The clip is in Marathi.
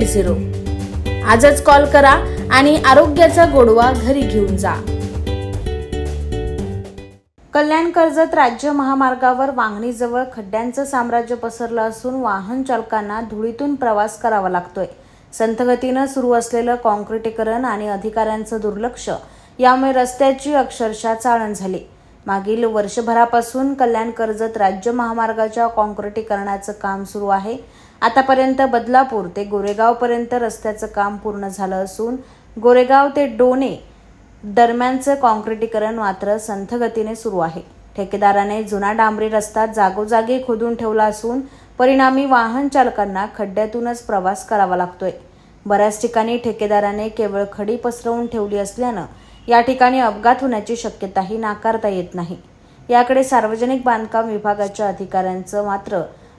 eight zero. आजच कॉल करा आणि आरोग्याचा गोडवा घरी घेऊन जा. कल्याण कर्जत राज्य महामार्गावर वांगणीजवळ खड्ड्यांचं साम्राज्य पसरलं असून वाहन चालकांना धुळीतून प्रवास करावा लागतोय. संथगतीनं सुरू असलेलं कॉन्क्रिटीकरण आणि अधिकाऱ्यांचं दुर्लक्ष यामुळे रस्त्याची अक्षरशः चाळण झाली. मागील वर्षभरापासून कल्याण कर्जत राज्य महामार्गाच्या कॉन्क्रिटीकरणाचं काम सुरू आहे. आतापर्यंत बदलापूर ते गोरेगावपर्यंत रस्त्याचं काम पूर्ण झालं असून गोरेगाव ते डोणे दरम्यानचं कॉन्क्रिटीकरण मात्र संथगतीने सुरू आहे. ठेकेदाराने जुना डांबरी रस्ता जागोजागी खोदून ठेवला असून परिणामी वाहन चालकांना खड्ड्यातूनच प्रवास करावा लागतोय. बऱ्याच ठिकाणी ठेकेदाराने केवळ खडी पसरवून ठेवली असल्यानं या ठिकाणी अपघात होण्याची शक्यताही नाकारता येत नाही. याकडे सार्वजनिक बांधकाम विभागाच्या अधिकाऱ्यांचं मात्र